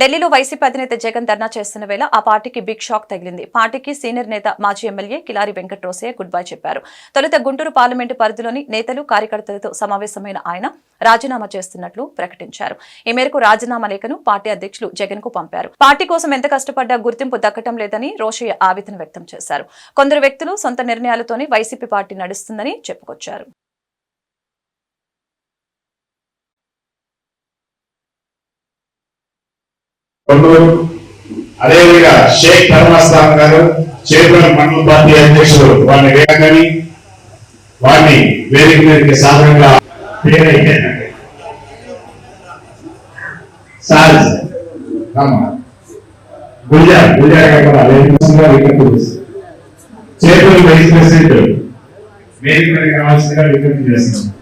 ఢిల్లీలో వైసీపీ అధినేత జగన్ ధర్నా చేస్తున్న వేళ ఆ పార్టీకి బిగ్ షాక్ తగిలింది. పార్టీకి సీనియర్ నేత మాజీ MLA Kilari Venkatrosaiah good bye చెప్పారు. తొలుత గుంటూరు పార్లమెంటు పరిధిలోని నేతలు కార్యకర్తలతో సమావేశమైన ఆయన రాజీనామా చేస్తున్నట్లు ప్రకటించారు. ఈ మేరకు రాజీనామా లేఖను పార్టీ అధ్యక్షులు జగన్కు పంపారు. పార్టీ కోసం ఎంత కష్టపడ్డా గుర్తింపు దక్కటం లేదని రోషయ్య ఆవేదన వ్యక్తం చేశారు. కొందరు వ్యక్తులు సొంత నిర్ణయాలతోనే వైసీపీ పార్టీ నడుస్తుందని చెప్పుకొచ్చారు. కొండూరు అదేవిధంగా షేక్ ధర్మస్థాన్ గారు చేపల మండల పార్టీ అధ్యక్షుడు వారిని వేయగాని వారిని వేదిక మీదకి సాధారణంగా పేరైతే సార్ గుజరాత్ గుజరాత్ కూడా వేదికగా విజ్ఞప్తి చేపల వైస్ ప్రెసిడెంట్ వేదిక మీదకి రావాల్సిందిగా విజ్ఞప్తి చేస్తున్నాం.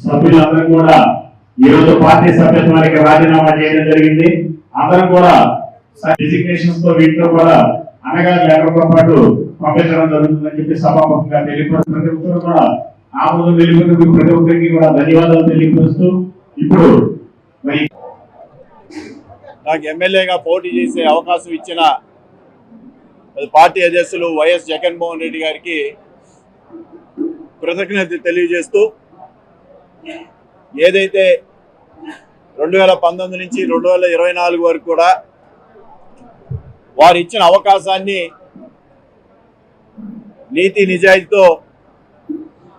సభ్యులందరూ కూడా ఈ రోజు పార్టీ సభ్యత్వానికి రాజీనామా చేయడం జరిగింది. అందరం కూడా డిజిగ్నేషన్స్తో వీటితో కూడా అనగా లేఖలతో పాటు పంపించడం జరుగుతుందని చెప్పి సభాముఖంగా తెలియపరుస్తూ ప్రతి ఒక్కరు కూడా ఆమోదం ప్రతి ఒక్కరికి కూడా ధన్యవాదాలు తెలియపరుస్తూ ఇప్పుడు నాకు ఎమ్మెల్యేగా పోటీ చేసే అవకాశం ఇచ్చిన పార్టీ అధ్యక్షులు వైఎస్ జగన్మోహన్ రెడ్డి గారికి కృతజ్ఞత తెలియజేస్తూ ఏదైతే రెండు వేల పంతొమ్మిది నుంచి రెండు వేల ఇరవై నాలుగు వరకు కూడా వారు ఇచ్చిన అవకాశాన్ని నీతి నిజాయితీతో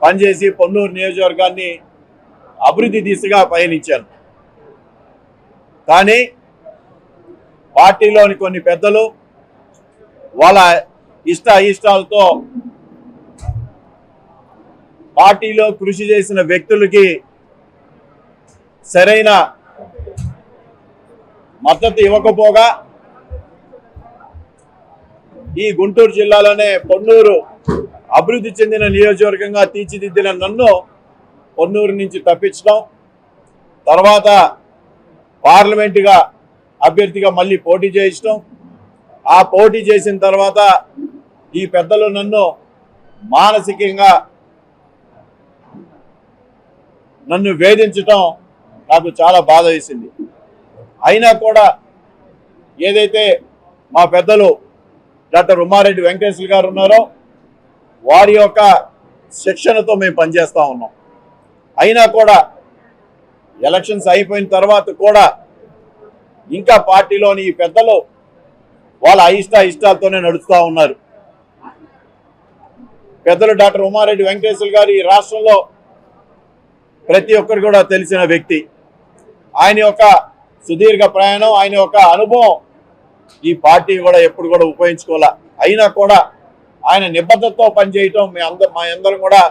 పనిచేసి పొన్నూరు నియోజకవర్గాన్ని అభివృద్ధి దిశగా పయనించాను కానీ పార్టీలోని కొన్ని పెద్దలు వాళ్ళ ఇష్ట అయిష్టాలతో పార్టీలో కృషి చేసిన వ్యక్తులకి సరైన మద్దతు ఇవ్వకపోగా ఈ గుంటూరు జిల్లాలోనే పొన్నూరు అభివృద్ధి చెందిన నియోజకవర్గంగా తీర్చిదిద్దిన నన్ను పొన్నూరు నుంచి తప్పించడం తర్వాత పార్లమెంటుగా అభ్యర్థిగా మళ్ళీ పోటీ చేయించడం ఆ పోటీ చేసిన తర్వాత ఈ పెద్దలు నన్ను మానసికంగా నన్ను వేధించటం నాకు చాలా బాధ వేసింది. అయినా కూడా ఏదైతే మా పెద్దలు డాక్టర్ ఉమారెడ్డి వెంకటేశ్వర గారు ఉన్నారో వారి యొక్క శిక్షణతో మేము పనిచేస్తూ ఉన్నాం. అయినా కూడా ఎలక్షన్స్ అయిపోయిన తర్వాత కూడా ఇంకా పార్టీలోని ఈ పెద్దలు వాళ్ళ అయిష్ట ఇష్టాలతోనే నడుస్తూ ఉన్నారు. పెద్దలు డాక్టర్ ఉమారెడ్డి వెంకటేశ్వర గారు ఈ రాష్ట్రంలో ప్రతి ఒక్కరు కూడా తెలిసిన వ్యక్తి. ఆయన యొక్క సుదీర్ఘ ప్రయాణం ఆయన యొక్క అనుభవం ఈ పార్టీ కూడా ఎప్పుడు కూడా ఉపయోగించుకోవాల? అయినా కూడా ఆయన నిబద్ధతతో పనిచేయటం మీ అందరం మా అందరం కూడా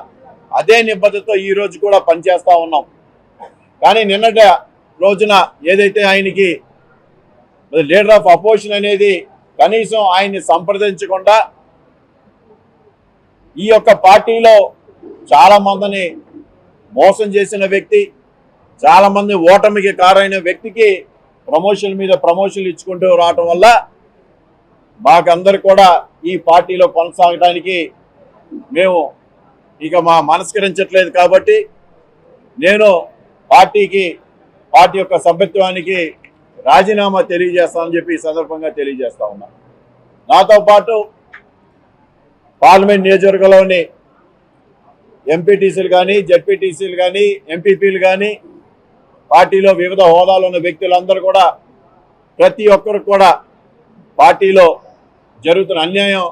అదే నిబద్ధతతో ఈ రోజు కూడా పనిచేస్తూ ఉన్నాం. కానీ నిన్నటి రోజున ఏదైతే ఆయనకి లీడర్ ఆఫ్ అపోజిషన్ అనేది కనీసం ఆయన్ని సంప్రదించకుండా ఈ యొక్క పార్టీలో చాలా మందిని మోసం చేసిన వ్యక్తి చాలామంది ఓటమికి కారైన వ్యక్తికి ప్రమోషన్ మీద ప్రమోషన్లు ఇచ్చుకుంటూ రావటం వల్ల మాకందరు కూడా ఈ పార్టీలో కొనసాగడానికి మేము ఇక మా మనస్కరించట్లేదు కాబట్టి నేను పార్టీకి పార్టీ యొక్క సభ్యత్వానికి రాజీనామా తెలియజేస్తానని చెప్పి ఈ సందర్భంగా తెలియజేస్తా ఉన్నా. నాతో పాటు పార్లమెంట్ నియోజకవర్గంలోని ఎంపీటీసీలు కానీ జడ్పీటీసీలు కానీ ఎంపీపీలు కానీ పార్టీలో వివిధ హోదాలు ఉన్న వ్యక్తులందరూ కూడా ప్రతి ఒక్కరు కూడా పార్టీలో జరుగుతున్న అన్యాయం